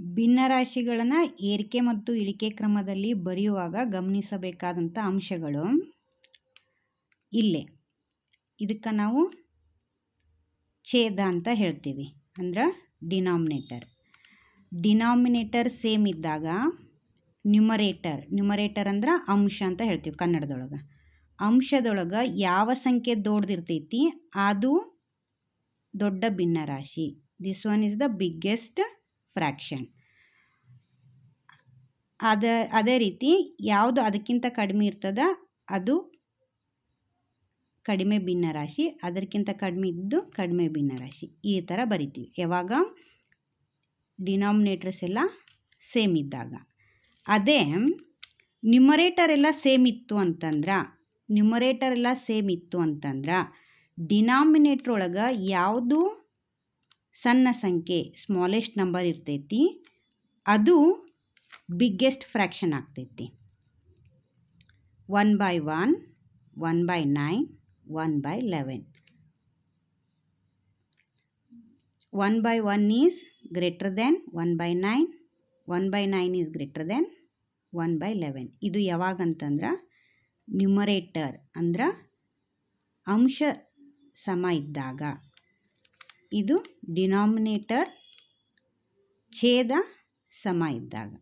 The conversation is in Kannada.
ಭಿನ್ನರಾಶಿಗಳನ್ನು ಏರಿಕೆ ಮತ್ತು ಇಳಿಕೆ ಕ್ರಮದಲ್ಲಿ ಬರೆಯುವಾಗ ಗಮನಿಸಬೇಕಾದಂಥ ಅಂಶಗಳು ಇಲ್ಲೇ. ಇದಕ್ಕೆ ನಾವು ಛೇದ ಅಂತ ಹೇಳ್ತೀವಿ. ಅಂದ್ರೆ ಡಿನಾಮಿನೇಟರ್. ಡಿನಾಮಿನೇಟರ್ ಸೇಮ್ ಇದ್ದಾಗ ನ್ಯೂಮರೇಟರ್ ನ್ಯೂಮರೇಟರ್ ಅಂದ್ರೆ ಅಂಶ ಅಂತ ಹೇಳ್ತೀವಿ ಕನ್ನಡದೊಳಗೆ. ಅಂಶದೊಳಗೆ ಯಾವ ಸಂಖ್ಯೆ ದೊಡ್ಡದಿರ್ತೈತಿ ಅದು ದೊಡ್ಡ ಭಿನ್ನರಾಶಿ. This one is the biggest fraction ಅದ, ಅದೇ ರೀತಿ ಯಾವುದು ಅದಕ್ಕಿಂತ ಕಡಿಮೆ ಇರ್ತದ? ಅದು ಕಡಿಮೆ ಭಿನ್ನರಾಶಿ ಅದಕ್ಕಿಂತ ಕಡಿಮೆ ಇದ್ದು ಕಡಿಮೆ ಭಿನ್ನರಾಶಿ ಈ ಥರ ಬರಿತೀವಿ. ಯಾವಾಗ? ಡಿನಾಮಿನೇಟರ್ಸ್ ಎಲ್ಲ ಸೇಮ್ ಇದ್ದಾಗ. ಅದೇ ನ್ಯೂಮರೇಟರ್ ಎಲ್ಲ ಸೇಮ್ ಇತ್ತು ಅಂತಂದ್ರೆ ನ್ಯೂಮರೇಟರ್ ಎಲ್ಲ ಸೇಮ್ ಇತ್ತು ಅಂತಂದ್ರೆ ಡಿನಾಮಿನೇಟ್ರ್ ಒಳಗೆ ಯಾವುದು ಸಣ್ಣ ಸಂಖ್ಯೆ ಸ್ಮಾಲೆಸ್ಟ್ ನಂಬರ್ ಇರ್ತೈತಿ. ಅದು ಬಿಗ್ಗೆಸ್ಟ್ ಫ್ರ್ಯಾಕ್ಷನ್ ಆಗ್ತೈತಿ. One by one one by nine one by eleven one by one is greater than one by nine one by nine is greater than one by eleven ಇದು ಯಾವಾಗಂತಂದ್ರೆ ನ್ಯೂಮರೇಟರ್ ಅಂದ್ರೆ ಅಂಶ ಸಮ ಇದ್ದಾಗ. ಇದು ಡಿನಾಮಿನೇಟರ್ ಛೇದ ಸಮ ಇದ್ದಾಗ.